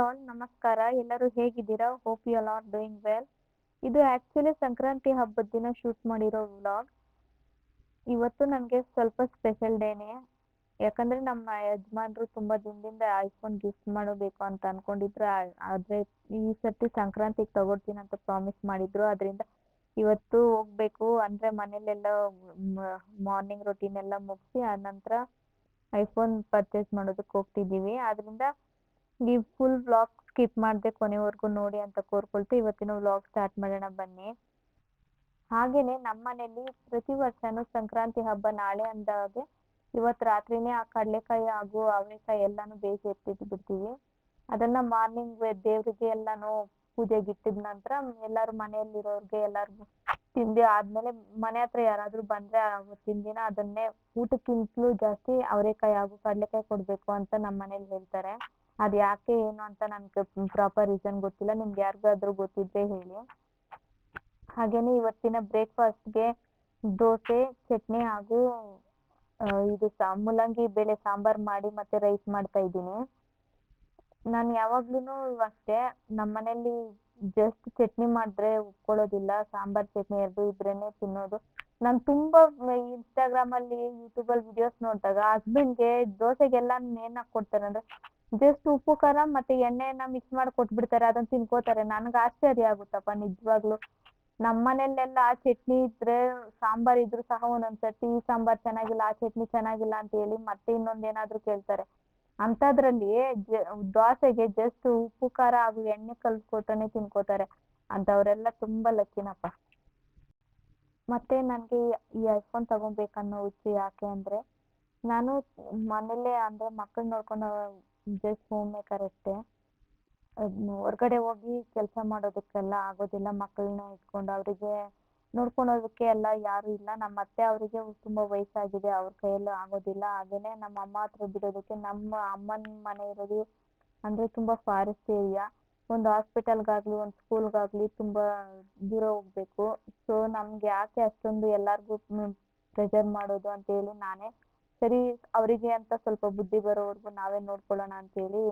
All ನಮಸ್ಕಾರ. ಎಲ್ಲರೂ ಹೇಗಿದ್ದೀರಾ? Hope you all are doing well ಇದು ಆ್ಯಕ್ಚುಲಿ ಸಂಕ್ರಾಂತಿ ಹಬ್ಬದ ದಿನ ಶೂಟ್ ಮಾಡಿರೋ ವ್ಲಾಗ್ ಇವತ್ತು ನನಗೆ ಸ್ವಲ್ಪ ಸ್ಪೆಷಲ್ ಡೇನೇ ಯಾಕಂದರೆ ನಮ್ಮ ಯಜಮಾನರು ತುಂಬ ದಿನದಿಂದ ಐಫೋನ್ ಗಿಫ್ಟ್ ಮಾಡಬೇಕು ಅಂತ ಅಂದ್ಕೊಂಡಿದ್ರು ಆದರೆ ಈ ಸರ್ತಿ ಸಂಕ್ರಾಂತಿಗೆ ತಗೊಳ್ತೀನಿ ಅಂತ ಪ್ರಾಮಿಸ್ ಮಾಡಿದ್ರು. ಅದರಿಂದ ಇವತ್ತು ಹೋಗಬೇಕು. ಅಂದರೆ ಮನೇಲೆಲ್ಲ ಮಾರ್ನಿಂಗ್ ರೊಟೀನ್ ಎಲ್ಲ ಮುಗಿಸಿ ಆನಂತರ ಐಫೋನ್ ಪರ್ಚೇಸ್ ಮಾಡೋದಕ್ಕೆ ಹೋಗ್ತಿದ್ದೀವಿ. ಆದ್ದರಿಂದ ಈ ಫುಲ್ ವ್ಲಾಗ್ ಸ್ಕಿಪ್ ಮಾಡದೆ ಕೊನೆವರೆಗೂ ನೋಡಿ ಅಂತ ಕೋರ್ಕೊಳ್ತಾ ಇವತ್ತಿನ ವ್ಲಾಗ್ ಸ್ಟಾರ್ಟ್ ಮಾಡೋಣ ಬನ್ನಿ. ಹಾಗೆಯೇ ನಮ್ಮ ಮನೆಯಲ್ಲಿ ಪ್ರತಿ ವರ್ಷನೂ ಸಂಕ್ರಾಂತಿ ಹಬ್ಬ ನಾಳೆ ಅಂದಾಗೆ ಇವತ್ತು ರಾತ್ರಿನೇ ಆ ಕಡಲೆಕಾಯಿ ಹಾಗೂ ಅವರೆಕಾಯಿ ಎಲ್ಲಾನು ಬೇಯಿಸಿ ಎತ್ತಿಟ್ಟು ಬಿಡ್ತೀವಿ. ಅದನ್ನ ಮಾರ್ನಿಂಗ್ ದೇವರಿಗೆ ಎಲ್ಲಾನು ಪೂಜೆಗೆ ಇಟ್ಟಿದ ನಂತರ ಎಲ್ಲರೂ ಮನೆಯಲ್ಲಿರೋರ್ಗೆ ಎಲ್ಲಾರ್ಗು ತಿಂಡಿ ಆದ್ಮೇಲೆ ಮನೆ ಹತ್ರ ಯಾರಾದ್ರೂ ಬಂದ್ರೆ ಅವತ್ತಿನ ದಿನ ಅದನ್ನೇ ಊಟಕ್ಕಿಂತಲೂ ಜಾಸ್ತಿ ಅವರೆಕಾಯಿ ಹಾಗೂ ಕಡಲೆಕಾಯಿ ಕೊಡ್ಬೇಕು ಅಂತ ನಮ್ಮ ಮನೇಲಿ ಹೇಳ್ತಾರೆ. ಅದ್ ಯಾಕೆ ಏನು ಅಂತ ನನ್ಗೆ ಪ್ರಾಪರ್ ರೀಸನ್ ಗೊತ್ತಿಲ್ಲ. ನಿಮ್ಗೆ ಯಾರಿಗಾದ್ರೂ ಗೊತ್ತಿದ್ರೆ ಹೇಳಿ. ಹಾಗೇನೆ ಇವತ್ತಿನ ಬ್ರೇಕ್ಫಾಸ್ಟ್ಗೆ ದೋಸೆ, ಚಟ್ನಿ ಹಾಗೂ ಇದು ಸಾ, ಮೂಲಂಗಿ ಬೇಳೆ ಸಾಂಬಾರ್ ಮಾಡಿ ಮತ್ತೆ ರೈಸ್ ಮಾಡ್ತಾ ಇದ್ದೀನಿ. ನಾನು ಯಾವಾಗ್ಲೂ ಅಷ್ಟೇ ನಮ್ಮ ಮನೇಲಿ ಜಸ್ಟ್ ಚಟ್ನಿ ಮಾಡಿದ್ರೆ ಉಟ್ಕೊಳ್ಳೋದಿಲ್ಲ ಸಾಂಬಾರ್, ಚಟ್ನಿ ಎರಡು ಇದ್ರೇನೆ ತಿನ್ನೋದು. ನಾನು ತುಂಬಾ ಇನ್ಸ್ಟಾಗ್ರಾಮ್ ಅಲ್ಲಿ ಯೂಟ್ಯೂಬ್ ಅಲ್ಲಿ ವಿಡಿಯೋಸ್ ನೋಡಿದಾಗ ಹಸ್ಬೆಂಡ್ಗೆ ದೋಸೆಗೆಲ್ಲ ಏನ್ ಹಾಕೊಡ್ತಾರೆ ಅಂದ್ರೆ ಜಸ್ಟ್ ಉಪ್ಪು ಖಾರ ಮತ್ತೆ ಎಣ್ಣೆಯನ್ನ ಮಿಕ್ಸ್ ಮಾಡಿ ಕೊಟ್ಬಿಡ್ತಾರೆ, ಅದನ್ನ ತಿನ್ಕೋತಾರೆ. ನನ್ಗೆ ಆಶ್ಚರ್ಯ ಆಗುತ್ತಪ್ಪ ನಿಜವಾಗ್ಲು. ನಮ್ಮ ಮನೇಲೆಲ್ಲ ಆ ಚಟ್ನಿ ಇದ್ರೆ ಸಾಂಬಾರ್ ಇದ್ರು ಸಹ ಒಂದೊಂದ್ಸತಿ ಈ ಸಾಂಬಾರ್ ಚೆನ್ನಾಗಿಲ್ಲ, ಆ ಚಟ್ನಿ ಚೆನ್ನಾಗಿಲ್ಲ ಅಂತ ಹೇಳಿ ಮತ್ತೆ ಇನ್ನೊಂದ್ ಏನಾದ್ರು ಕೇಳ್ತಾರೆ. ಅಂತದ್ರಲ್ಲಿ ದೋಸೆಗೆ ಜಸ್ಟ್ ಉಪ್ಪು ಖಾರ ಹಾಗೂ ಎಣ್ಣೆ ಕಲ್ಸ್ಕೊತಾನೆ ತಿನ್ಕೋತಾರೆ. ಅಂತವ್ರೆಲ್ಲ ತುಂಬಾ ಲಕ್ಕಿನಪ್ಪ. ಮತ್ತೆ ನನ್ಗೆ ಈ ಐಫೋನ್ ತಗೊಬೇಕನ್ನೋ ಹುಚ್ಚು ಯಾಕೆ ಅಂದ್ರೆ, ನಾನು ಮನೇಲೆ ಅಂದ್ರೆ ಮಕ್ಕಳು ನೋಡ್ಕೊಂಡು ಜಸ್ಟ್ ಹೋಮ್ ಮೇಕರ್ ಅಷ್ಟೇ. ಹೊರಗಡೆ ಹೋಗಿ ಕೆಲಸ ಮಾಡೋದಕ್ಕೆಲ್ಲ ಆಗೋದಿಲ್ಲ. ಮಕ್ಕಳನ್ನ ಇಟ್ಕೊಂಡು ಅವರಿಗೆ ನೋಡ್ಕೊಳೋದಕ್ಕೆ ಎಲ್ಲ ಯಾರು ಇಲ್ಲ. ನಮ್ಮ ಅತ್ತೆ ಅವರಿಗೆ ತುಂಬಾ ವಯಸ್ಸಾಗಿದೆ. ಅವ್ರ ಕೈಯಲ್ಲೂ ಆಗೋದಿಲ್ಲ. ಹಾಗೇನೆ ನಮ್ಮ ಅಮ್ಮ ಹತ್ರ ಬಿಡೋದಕ್ಕೆ ನಮ್ಮ ಅಮ್ಮನ ಮನೆ ಇರೋದು ಅಂದ್ರೆ ತುಂಬಾ ಫಾರೆಸ್ಟ್ ಏರಿಯಾ ಒಂದು ಹಾಸ್ಪಿಟಲ್ಗಾಗ್ಲಿ ಒಂದು ಸ್ಕೂಲ್ಗಾಗ್ಲಿ ತುಂಬಾ ದೂರ ಹೋಗ್ಬೇಕು. ಸೊ ನಮ್ಗೆ ಯಾಕೆ ಅಷ್ಟೊಂದು ಎಲ್ಲಾರ್ಗು ಪ್ರೆಷರ್ ಮಾಡೋದು ಅಂತ ಹೇಳಿ ನಾನೇ ಸರಿ, ಅವರಿಗೆ ಅಂತ ಸ್ವಲ್ಪ ಬುದ್ಧಿ ಬರೋವರೆಗೂ ನಾವೇ ನೋಡ್ಕೊಳ್ಳೋಣ ಅಂತ ಹೇಳಿ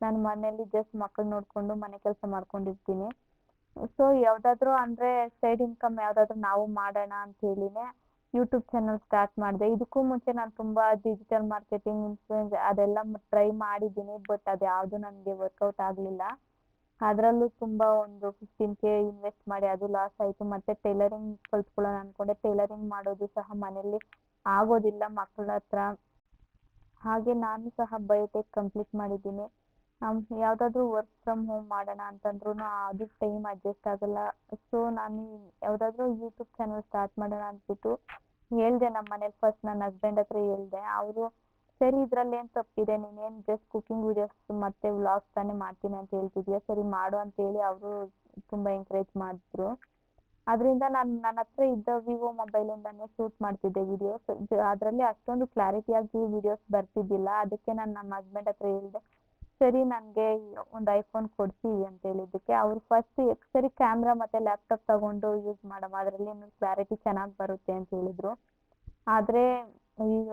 ನಾನು ಮನೇಲಿ ಜಸ್ಟ್ ಮಕ್ಕಳು ನೋಡ್ಕೊಂಡು ಮನೆ ಕೆಲಸ ಮಾಡ್ಕೊಂಡಿರ್ತೀನಿ. ಸೊ ಯಾವ್ದಾದ್ರು ಅಂದ್ರೆ ಸೈಡ್ ಇನ್ಕಮ್ ಯಾವ್ದಾದ್ರು ನಾವು ಮಾಡೋಣ ಅಂತ ಹೇಳಿನೇ ಯೂಟ್ಯೂಬ್ ಚಾನಲ್ ಸ್ಟಾರ್ಟ್ ಮಾಡಿದೆ. ಇದಕ್ಕೂ ಮುಂಚೆ ನಾನು ತುಂಬಾ ಡಿಜಿಟಲ್ ಮಾರ್ಕೆಟಿಂಗ್ ಇನ್ಫ್ಲೂಯೆನ್ಸ್ ಅದೆಲ್ಲ ಟ್ರೈ ಮಾಡಿದ್ದೀನಿ ಬಟ್ ಅದು ಯಾವುದು ನನಗೆ ವರ್ಕೌಟ್ ಆಗಲಿಲ್ಲ. ಅದರಲ್ಲೂ ತುಂಬಾ ಒಂದು ಫಿಫ್ಟೀನ್ ಕೆ ಇನ್ವೆಸ್ಟ್ ಮಾಡಿ, ಅದು ಲಾಸ್ ಆಯ್ತು. ಮತ್ತೆ ಟೈಲರಿಂಗ್ ಕಲ್ತ್ಕೊಳ್ಳೋಣ ಅನ್ಕೊಂಡೆ. ಟೈಲರಿಂಗ್ ಮಾಡೋದು ಸಹ ಮನೇಲಿ ಆಗೋದಿಲ್ಲ ಮಕ್ಕಳ ಹತ್ರ. ಹಾಗೆ ನಾನು ಸಹ ಬಯೋಟೆಕ್ ಕಂಪ್ಲೀಟ್ ಮಾಡಿದ್ದೀನಿ. ಯಾವುದಾದ್ರೂ ವರ್ಕ್ ಫ್ರಮ್ ಹೋಮ್ ಮಾಡೋಣ ಅಂತಂದ್ರೂ ಅದು ಟೈಮ್ ಅಡ್ಜಸ್ಟ್ ಆಗಲ್ಲ. ಸೊ ನಾನು ಯಾವ್ದಾದ್ರು ಯೂಟ್ಯೂಬ್ ಚಾನಲ್ ಸ್ಟಾರ್ಟ್ ಮಾಡೋಣ ಅಂದ್ಬಿಟ್ಟು ಹೇಳ್ದೆ ನಮ್ಮ ಮನೇಲಿ ಫಸ್ಟ್ ನನ್ನ ಹಸ್ಬೆಂಡ್ ಹತ್ರ ಹೇಳ್ದೆ. ಅವರು, ಸರಿ ಇದ್ರಲ್ಲಿ ಏನು ತಪ್ಪಿದೆ? ನೀನೇನು ಜಸ್ಟ್ ಕುಕಿಂಗ್ ವಿಡಿಯೋಸ್ ಮತ್ತೆ ವ್ಲಾಗ್ಸ್ ತಾನೇ ಮಾಡ್ತೀನಿ ಅಂತ ಹೇಳ್ತಿದ್ಯಾ? ಸರಿ ಮಾಡು ಅಂತ ಹೇಳಿ ಅವರು ತುಂಬಾ ಎಂಕರೇಜ್ ಮಾಡಿದ್ರು. ಅದರಿಂದ ನಾನು ನನ್ನ ಹತ್ರ ಇದ್ದ ವಿವೋ ಇಂದಾನೆ ಶೂಟ್ ಮಾಡ್ತಿದ್ದೆ ವಿಡಿಯೋಸ್ ಅದರಲ್ಲಿ ಅಷ್ಟೊಂದು ಕ್ಲಾರಿಟಿಯಾಗಿ ವಿಡಿಯೋಸ್ ಬರ್ತಿದ್ದಿಲ್ಲ. ಅದಕ್ಕೆ ನಾನು ನಮ್ಮ ಹಸ್ಬೆಂಡ್ ಹತ್ರ ಹೇಳಿದೆ, ಸರಿ ನನಗೆ ಒಂದು ಐಫೋನ್ ಕೊಡ್ಸಿ ಅಂತ ಹೇಳಿದ್ದಕ್ಕೆ. ಅವ್ರು ಫಸ್ಟ್ ಸರಿ ಕ್ಯಾಮ್ರಾ ಮತ್ತೆ ಲ್ಯಾಪ್ಟಾಪ್ ತಗೊಂಡು ಯೂಸ್ ಮಾಡಮ್ಮ ಅದರಲ್ಲಿ ಕ್ಲಾರಿಟಿ ಚೆನ್ನಾಗಿ ಬರುತ್ತೆ ಅಂತ ಹೇಳಿದ್ರು. ಆದ್ರೆ ಈಗ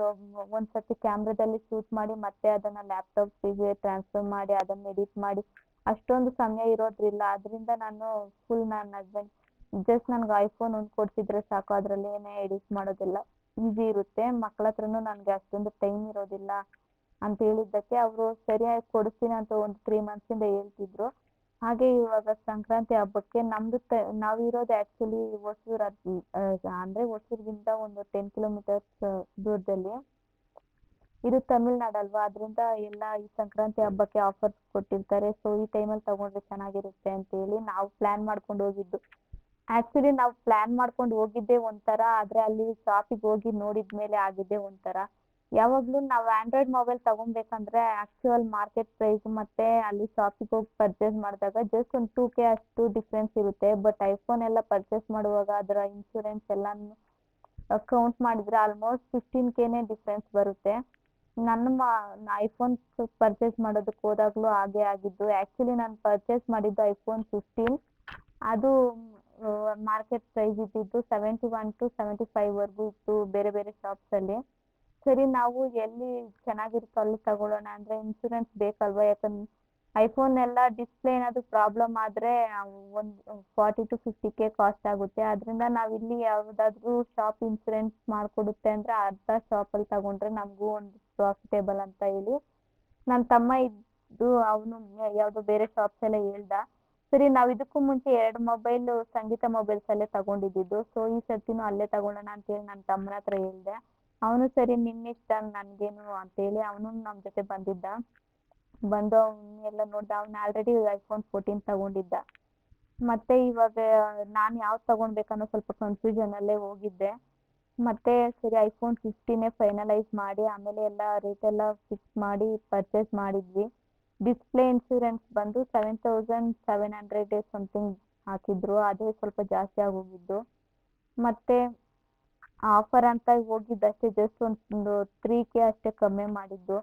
ಒಂದ್ಸತಿ ಕ್ಯಾಮ್ರಾದಲ್ಲಿ ಶೂಟ್ ಮಾಡಿ ಮತ್ತೆ ಅದನ್ನ ಲ್ಯಾಪ್ಟಾಪಿಗೆ ಟ್ರಾನ್ಸ್ಫರ್ ಮಾಡಿ ಅದನ್ನ ಎಡಿಟ್ ಮಾಡಿ ಅಷ್ಟೊಂದು ಸಮಯ ಇರೋದ್ರಿಲ್ಲ. ಅದರಿಂದ ನಾನು ಫುಲ್ ನನ್ನ ಹಸ್ಬೆಂಡ್ ಜಸ್ಟ್ ನನ್ಗೆ ಐಫೋನ್ ಒಂದು ಕೊಡ್ಸಿದ್ರೆ ಸಾಕು, ಅದರಲ್ಲಿ ಏನೇ ಎಡಿಟ್ ಮಾಡೋದಿಲ್ಲ. ಈಸಿ ಇರುತ್ತೆ. ಮಕ್ಳ ಹತ್ರನು ನನಗೆ ಅಷ್ಟೊಂದು ಟೈಮ್ ಇರೋದಿಲ್ಲ ಅಂತ ಹೇಳಿದ್ದಕ್ಕೆ ಅವರು ಸರಿಯಾಗಿ ಕೊಡಿಸ್ತೀನಿ ಅಂತ ಒಂದು ತ್ರೀ ಮಂತ್ಸಿಂದ ಹೇಳ್ತಿದ್ರು. ಹಾಗೆ ಇವಾಗ ಸಂಕ್ರಾಂತಿ ಹಬ್ಬಕ್ಕೆ ನಮ್ದು ತ ಇರೋದು ಆ್ಯಕ್ಚುಲಿ ಹೊಸೂರ್ ಅಂದರೆ ಹೊಸೂರಿಗಿಂತ ಒಂದು ಟೆನ್ ಕಿಲೋಮೀಟರ್ಸ್ ದೂರದಲ್ಲಿ. ಇದು ತಮಿಳ್ನಾಡು ಅಲ್ವಾ? ಅದರಿಂದ ಎಲ್ಲ ಈ ಸಂಕ್ರಾಂತಿ ಹಬ್ಬಕ್ಕೆ ಆಫರ್ಸ್ ಕೊಟ್ಟಿರ್ತಾರೆ. ಸೊ ಈ ಟೈಮಲ್ಲಿ ತಗೊಂಡ್ರೆ ಚೆನ್ನಾಗಿರುತ್ತೆ ಅಂತ ಹೇಳಿ ನಾವು ಪ್ಲಾನ್ ಮಾಡ್ಕೊಂಡು ಹೋಗಿದ್ದು. ಆ್ಯಕ್ಚುಲಿ ನಾವು ಪ್ಲಾನ್ ಮಾಡ್ಕೊಂಡು ಹೋಗಿದ್ದೆ ಒಂಥರ, ಆದ್ರೆ ಅಲ್ಲಿ ಶಾಪಿಗೆ ಹೋಗಿ ನೋಡಿದ್ಮೇಲೆ ಆಗಿದ್ದೆ ಒಂಥರ. ಯಾವಾಗಲೂ ನಾವು ಆಂಡ್ರಾಯ್ಡ್ ಮೊಬೈಲ್ ತಗೊಬೇಕಂದ್ರೆ ಆಕ್ಚುಯಲ್ ಮಾರ್ಕೆಟ್ ಪ್ರೈಸ್ ಮತ್ತೆ ಅಲ್ಲಿ ಶಾಪಿಗೆ ಹೋಗಿ ಪರ್ಚೇಸ್ ಮಾಡಿದಾಗ ಜಸ್ಟ್ ಒಂದು ಟೂ ಕೆ ಅಷ್ಟು ಡಿಫ್ರೆನ್ಸ್ ಇರುತ್ತೆ. ಬಟ್ ಐಫೋನ್ ಎಲ್ಲ ಪರ್ಚೇಸ್ ಮಾಡುವಾಗ ಅದರ ಇನ್ಶೂರೆನ್ಸ್ ಎಲ್ಲಾನು ಕೌಂಟ್ ಮಾಡಿದ್ರೆ ಆಲ್ಮೋಸ್ಟ್ ಫಿಫ್ಟೀನ್ ಕೆನೇ ಡಿಫ್ರೆನ್ಸ್ ಬರುತ್ತೆ. ನನ್ನ ಐಫೋನ್ ಪರ್ಚೇಸ್ ಮಾಡೋದಕ್ಕೆ ಹೋದಾಗ್ಲೂ ಹಾಗೆ ಆಗಿದ್ದು. ಆ್ಯಕ್ಚುಲಿ ನಾನು ಪರ್ಚೇಸ್ ಮಾಡಿದ್ದು ಐಫೋನ್ ಫಿಫ್ಟೀನ್ ಅದು ಮಾರ್ಕೆಟ್ ಪ್ರೈಸ್ ಇದ್ದಿದ್ದು seventy one to seventy five ವರೆಗೂ ಇತ್ತು ಬೇರೆ ಬೇರೆ ಶಾಪ್ಸಲ್ಲಿ ಸರಿ, ನಾವು ಎಲ್ಲಿ ಚೆನ್ನಾಗಿರುತ್ತೋ ಅಲ್ಲಿ ತಗೊಳ್ಳೋಣ ಅಂದರೆ ಇನ್ಶೂರೆನ್ಸ್ ಬೇಕಲ್ವಾ? ಯಾಕಂದ್ರೆ ಐಫೋನ್ ಎಲ್ಲ ಡಿಸ್ಪ್ಲೇ ಏನಾದರೂ ಪ್ರಾಬ್ಲಮ್ ಆದರೆ ಒಂದು forty to fifty K cost ಆಗುತ್ತೆ. ಅದರಿಂದ ನಾವಿಲ್ಲಿ ಯಾವುದಾದ್ರೂ ಶಾಪ್ ಇನ್ಸೂರೆನ್ಸ್ ಮಾಡಿಕೊಡುತ್ತೆ ಅಂದರೆ ಅರ್ಧ ಶಾಪಲ್ಲಿ ತಗೊಂಡ್ರೆ ನಮಗೂ ಒಂದು ಪ್ರಾಫಿಟೇಬಲ್ ಅಂತ ಹೇಳಿ. ನನ್ನ ತಮ್ಮ ಇದ್ದು, ಅವನು ಯಾವುದೋ ಬೇರೆ ಶಾಪ್ಸ್ ಎಲ್ಲ ಹೇಳ್ದ. ಸರಿ, ನಾವು ಇದಕ್ಕೂ ಮುಂಚೆ ಎರಡು ಮೊಬೈಲ್, ಸಂಗೀತ ಮೊಬೈಲ್ಸಲ್ಲೇ ತಗೊಂಡಿದ್ದಿದ್ದು. ಸೊ ಈ ಸರ್ತಿನೂ ಅಲ್ಲೇ ತಗೊಳ್ಳೋಣ ಅಂತೇಳಿ ನನ್ನ ತಮ್ಮನ ಹತ್ರ ಹೇಳ್ದೆ. ಅವನು ಸರಿ, ನಿನ್ನಿಷ್ಟ ಅಂತ ಅಂತೇಳಿ ಅವನು ನಮ್ಮ ಜೊತೆ ಬಂದಿದ್ದ. ಬಂದು ಎಲ್ಲ ನೋಡ್ದ. ಅವ್ನ ಆಲ್ರೆಡಿ ಐಫೋನ್ ಫೋರ್ಟೀನ್ ತಗೊಂಡಿದ್ದ. ಮತ್ತೆ ಇವಾಗ ನಾನು ಯಾವ್ದು ತಗೊಳ್ಬೇಕನ್ನೋ ಸ್ವಲ್ಪ ಕನ್ಫ್ಯೂಷನಲ್ಲೇ ಹೋಗಿದ್ದೆ. ಮತ್ತೆ ಸರಿ ಐಫೋನ್ ಫಿಫ್ಟೀನೇ ಫೈನಲೈಸ್ ಮಾಡಿ, ಆಮೇಲೆ ಎಲ್ಲ ರೇಟ್ ಎಲ್ಲ ಫಿಕ್ಸ್ ಮಾಡಿ ಪರ್ಚೇಸ್ ಮಾಡಿದ್ವಿ. ಡಿಸ್ಪ್ಲೇ ಇನ್ಶೂರೆನ್ಸ್ ಬಂದು seven thousand seven hundred something ಹಾಕಿದ್ರು. ಅದೇ ಸ್ವಲ್ಪ ಜಾಸ್ತಿ ಆಗೋಗಿದ್ದು. ಮತ್ತೆ ಆಫರ್ ಅಂತ ಹೋಗಿದ್ದಷ್ಟೇ ಜಸ್ಟ್ ಒಂದು ತ್ರೀ ಕೆ ಅಷ್ಟೇ ಕಮ್ಮಿ ಮಾಡಿದ್ದು.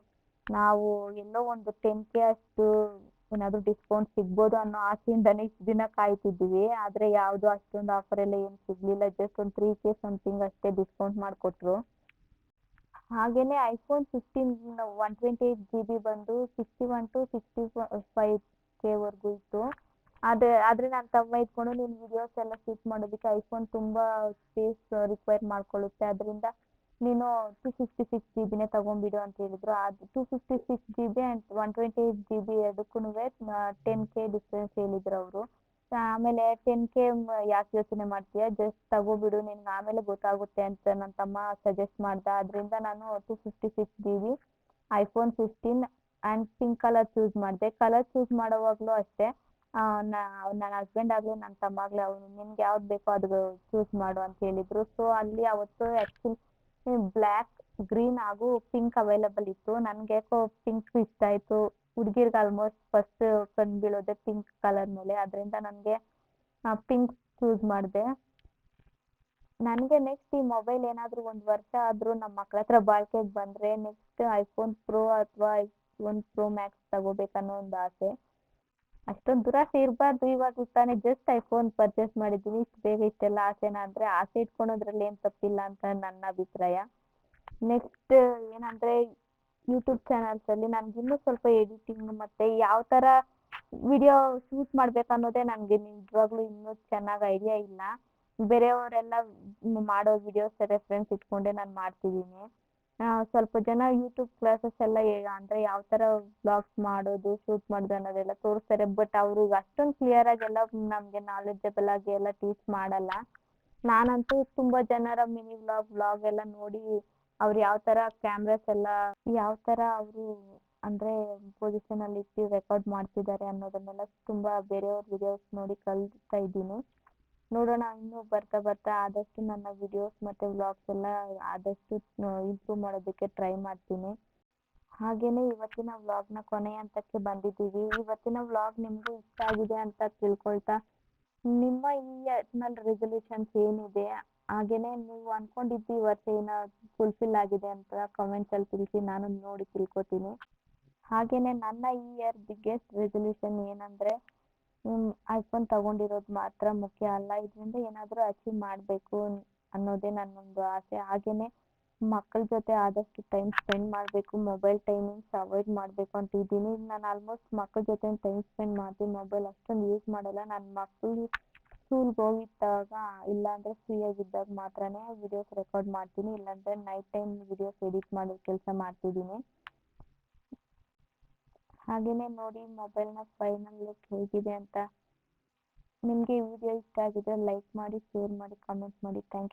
ನಾವು ಎಲ್ಲೋ ಒಂದು ಟೆನ್ ಕೆ ಅಷ್ಟು ಏನಾದರೂ ಡಿಸ್ಕೌಂಟ್ ಸಿಗ್ಬೋದು ಅನ್ನೋ ಆಸೆಯಿಂದನೇ ಇಷ್ಟು ದಿನ ಕಾಯ್ತಿದ್ವಿ ಆದರೆ ಯಾವುದು ಅಷ್ಟೊಂದು ಆಫರ್ ಎಲ್ಲ ಏನು ಸಿಗಲಿಲ್ಲ. ಜಸ್ಟ್ ಒಂದು ತ್ರೀ ಕೆ ಸಮಥಿಂಗ್ ಅಷ್ಟೇ ಡಿಸ್ಕೌಂಟ್ ಮಾಡಿಕೊಟ್ರು. ಹಾಗೆಯೇ iPhone fifteen one twenty eight G B ಬಂದು sixty one to sixty five ಕೆವರೆಗೂ ಇತ್ತು. ಆದರೆ ಆದರೆ ನಾನು ತಮ್ಮ ಇಟ್ಕೊಂಡು ನೀನು ವಿಡಿಯೋಸ್ ಎಲ್ಲ ಶೂಟ್ ಮಾಡೋದಕ್ಕೆ ಐಫೋನ್ ತುಂಬ ಸ್ಪೇಸ್ ರಿಕ್ವೈರ್ ಮಾಡ್ಕೊಳ್ಳುತ್ತೆ. ಅದರಿಂದ ನೀನು ಟು ಫಿಫ್ಟಿ ಸಿಕ್ಸ್ ಜಿ ಬಿನೇ ತೊಗೊಂಬಿಡು ಅಂತ ಹೇಳಿದ್ರು. ಅದು two fifty six G B and one twenty eight G B ಎರಡಕ್ಕೂ ಟೆನ್ ಕೆ ಡಿಫ್ರೆನ್ಸ್ ಹೇಳಿದ್ರು ಅವರು. ಆಮೇಲೆ ಟೆನ್ ಕೆ ಯಾಕೆ ಯೋಚನೆ ಮಾಡ್ತೀಯ? ಜಸ್ಟ್ ತಗೋಬಿಡು, ನಿನ್ಗೆ ಆಮೇಲೆ ಗೊತ್ತಾಗುತ್ತೆ ಅಂತ ನನ್ನ ತಮ್ಮ ಸಜೆಸ್ಟ್ ಮಾಡ್ದ. ಅದರಿಂದ ನಾನು two fifty six G B iPhone fifteen and pink colour choose ಮಾಡಿದೆ. ಕಲರ್ ಚೂಸ್ ಮಾಡೋವಾಗಲೂ ಅಷ್ಟೇ ನನ್ನ ಹಸ್ಬೆಂಡ್ ಆಗಲಿ ನನ್ನ ತಮ್ಮ ಆಗಲಿ ಅವ್ರು ನಿನ್ಗೆ ಯಾವ್ದು ಬೇಕೋ ಅದು ಚೂಸ್ ಮಾಡು ಅಂತ ಹೇಳಿದ್ರು. ಸೊ ಅಲ್ಲಿ ಅವತ್ತು ಆ್ಯಕ್ಚುಲಿ ಬ್ಲ್ಯಾಕ್ ಗ್ರೀನ್ ಹಾಗೂ ಪಿಂಕ್ ಅವೈಲಬಲ್ ಇತ್ತು. ನನಗೆ ಯಾಕೋ ಪಿಂಕ್ ಇಷ್ಟ ಆಯಿತು. ಹುಡುಗಿರ್ಗೆ ಆಲ್ಮೋಸ್ಟ್ ಫಸ್ಟ್ ಕಂಡು ಬೀಳೋದೆ ಪಿಂಕ್ ಕಲರ್ ಮೇಲೆ. ಅದರಿಂದ ನನಗೆ ಪಿಂಕ್ ಚೂಸ್ ಮಾಡಿದೆ. ನನಗೆ ನೆಕ್ಸ್ಟ್ ಈ ಮೊಬೈಲ್ ಏನಾದರೂ ಒಂದು ವರ್ಷ ಆದರೂ ನಮ್ಮ ಮಕ್ಳ ಹತ್ರ ಬಾಳ್ಕೆಗೆ ಬಂದರೆ ನೆಕ್ಸ್ಟ್ ಐಫೋನ್ ಪ್ರೋ ಅಥವಾ ಐಫೋನ್ ಪ್ರೋ ಮ್ಯಾಕ್ಸ್ ತಗೋಬೇಕನ್ನೋ ಒಂದು ಆಸೆ. ಅಷ್ಟೊಂದು ದುರಾಸೆ ಇರಬಾರ್ದು. ಇವಾಗ ತಾನೇ ಜಸ್ಟ್ ಐಫೋನ್ ಪರ್ಚೇಸ್ ಮಾಡಿದ್ದೀನಿ ಇಷ್ಟು ಬೇಗ ಇಷ್ಟೆಲ್ಲ ಆಸೆನಾ ಅಂದರೆ ಆಸೆ ಇಟ್ಕೊಳೋದ್ರಲ್ಲಿ ಏನು ತಪ್ಪಿಲ್ಲ ಅಂತ ನನ್ನ ಅಭಿಪ್ರಾಯ. ನೆಕ್ಸ್ಟ್ ಏನಂದರೆ ಯೂಟ್ಯೂಬ್ ಚಾನಲ್ಸಲ್ಲಿ ನನಗೆ ಇನ್ನೂ ಸ್ವಲ್ಪ ಎಡಿಟಿಂಗ್ ಮತ್ತೆ ಯಾವ ತರ ವಿಡಿಯೋ ಶೂಟ್ ಮಾಡ್ಬೇಕು ಅನ್ನೋದೇ ನನಗೆ ನಿಜವಾಗ್ಲೂ ಇನ್ನೂ ಚೆನ್ನಾಗಿ ಐಡಿಯಾ ಇಲ್ಲ. ಬೇರೆಯವರೆಲ್ಲ ಮಾಡೋ ವಿಡಿಯೋಸ್ ರೆಫರೆನ್ಸ್ ಇಟ್ಕೊಂಡೆ ನಾನು ಮಾಡ್ತಿದ್ದೀನಿ ಸ್ವಲ್ಪ ಜನ ಯೂಟ್ಯೂಬ್ ಕ್ಲಾಸಸ್ ಎಲ್ಲ ಅಂದರೆ ಯಾವ ಥರ ಬ್ಲಾಗ್ಸ್ ಮಾಡೋದು ಶೂಟ್ ಮಾಡೋದು ಅನ್ನೋದೆಲ್ಲ ತೋರಿಸ್ತಾರೆ. ಬಟ್ ಅವ್ರಿಗೆ ಅಷ್ಟೊಂದು ಕ್ಲಿಯರ್ ಕ್ಲಿಯರಾಗೆಲ್ಲ ನಮಗೆ ನಾಲೆಜಬಲ್ ಆಗಿ ಎಲ್ಲ ಟೀಚ್ ಮಾಡಲ್ಲ. ನಾನಂತೂ ತುಂಬ ಜನರ ಮಿನಿ ವ್ಲಾಗ್ ವ್ಲಾಗ್ ಎಲ್ಲ ನೋಡಿ ಅವ್ರು ಯಾವ ತರ ಕ್ಯಾಮ್ರಾಸ್ ಎಲ್ಲ, ಯಾವ ತರ ಅವರು ಅಂದರೆ ಪೊಸಿಷನಲ್ಲಿ ಇಟ್ಟು ರೆಕಾರ್ಡ್ ಮಾಡ್ತಿದ್ದಾರೆ ಅನ್ನೋದನ್ನೆಲ್ಲ ತುಂಬಾ ಬೇರೆಯವ್ರ ವಿಡಿಯೋಸ್ ನೋಡಿ ಕಲ್ತಾ ಇದ್ದೀನಿ. ನೋಡೋಣ, ಇನ್ನು ಬರ್ತಾ ಬರ್ತಾ ಆದಷ್ಟು ನನ್ನ ವಿಡಿಯೋಸ್ ಮತ್ತೆ ವ್ಲಾಗ್ಸ್ ಎಲ್ಲ ಆದಷ್ಟು ಇಂಪ್ರೂವ್ ಮಾಡೋದಕ್ಕೆ ಟ್ರೈ ಮಾಡ್ತೀನಿ. ಹಾಗೇನೆ ಇವತ್ತಿನ ವ್ಲಾಗ್ನ ಕೊನೆ ಹಂತಕ್ಕೆ ಬಂದಿದ್ದೀವಿ. ಇವತ್ತಿನ ವ್ಲಾಗ್ ನಿಮಗೂ ಇಷ್ಟ ಆಗಿದೆ ಅಂತ ತಿಳ್ಕೊಳ್ತಾ, ನಿಮ್ಮ ಈ ರೆಸೊಲ್ಯೂಷನ್ಸ್ ಏನಿದೆ ಹಾಗೆಯೇ ನೀವು ಅನ್ಕೊಂಡಿದ್ದು ಇವತ್ತು ವರ್ಷ ಏನೋ ಫುಲ್ಫಿಲ್ ಆಗಿದೆ ಅಂತ ಕಮೆಂಟ್ಸಲ್ಲಿ ತಿಳಿಸಿ ನಾನು ನೋಡಿ ತಿಳ್ಕೊತೀನಿ. ಹಾಗೇನೆ ನನ್ನ ಈ ಇಯರ್ ಬಿಗ್ಗೆಸ್ಟ್ ರೆಸೊಲ್ಯೂಷನ್ ಏನಂದ್ರೆ ಐಫೋನ್ ತಗೊಂಡಿರೋದು ಮಾತ್ರ ಮುಖ್ಯ ಅಲ್ಲ, ಇದರಿಂದ ಏನಾದರೂ ಅಚೀವ್ ಮಾಡಬೇಕು ಅನ್ನೋದೇ ನನ್ನೊಂದು ಆಸೆ. ಹಾಗೇನೆ ಮಕ್ಕಳ ಜೊತೆ ಆದಷ್ಟು ಟೈಮ್ ಸ್ಪೆಂಡ್ ಮಾಡಬೇಕು ಮೊಬೈಲ್ ಟೈಮಿಂಗ್ಸ್ ಅವಾಯ್ಡ್ ಮಾಡಬೇಕು ಅಂತ ಇದ್ದೀನಿ. ನಾನು ಆಲ್ಮೋಸ್ಟ್ ಮಕ್ಕಳ ಜೊತೆ ಟೈಮ್ ಸ್ಪೆಂಡ್ ಮಾಡ್ತೀನಿ ಮೊಬೈಲ್ ಅಷ್ಟೊಂದು ಯೂಸ್ ಮಾಡಲ್ಲ. ನನ್ನ ಮಕ್ಕಳು ಸ್ಕೂಲ್ಗೆ ಹೋಗಿದ್ದಾಗ ಇಲ್ಲಾಂದರೆ ಫ್ರೀಯಾಗಿದ್ದಾಗ ಮಾತ್ರನೇ ವಿಡಿಯೋಸ್ ರೆಕಾರ್ಡ್ ಮಾಡ್ತೀನಿ. ಇಲ್ಲಾಂದರೆ ನೈಟ್ ಟೈಮ್ ವಿಡಿಯೋಸ್ ಎಡಿಟ್ ಮಾಡೋ ಕೆಲಸ ಮಾಡ್ತಿದ್ದೀನಿ. ಹಾಗೆಯೇ ನೋಡಿ ಮೊಬೈಲ್ನ ಫೈನಲ್ ಲುಕ್ ಹೇಗಿದೆ ಅಂತ. ನಿಮಗೆ ಈ ವಿಡಿಯೋ ಇಷ್ಟ ಆಗಿದ್ರೆ ಲೈಕ್ ಮಾಡಿ ಶೇರ್ ಮಾಡಿ ಕಾಮೆಂಟ್ ಮಾಡಿ. Thank you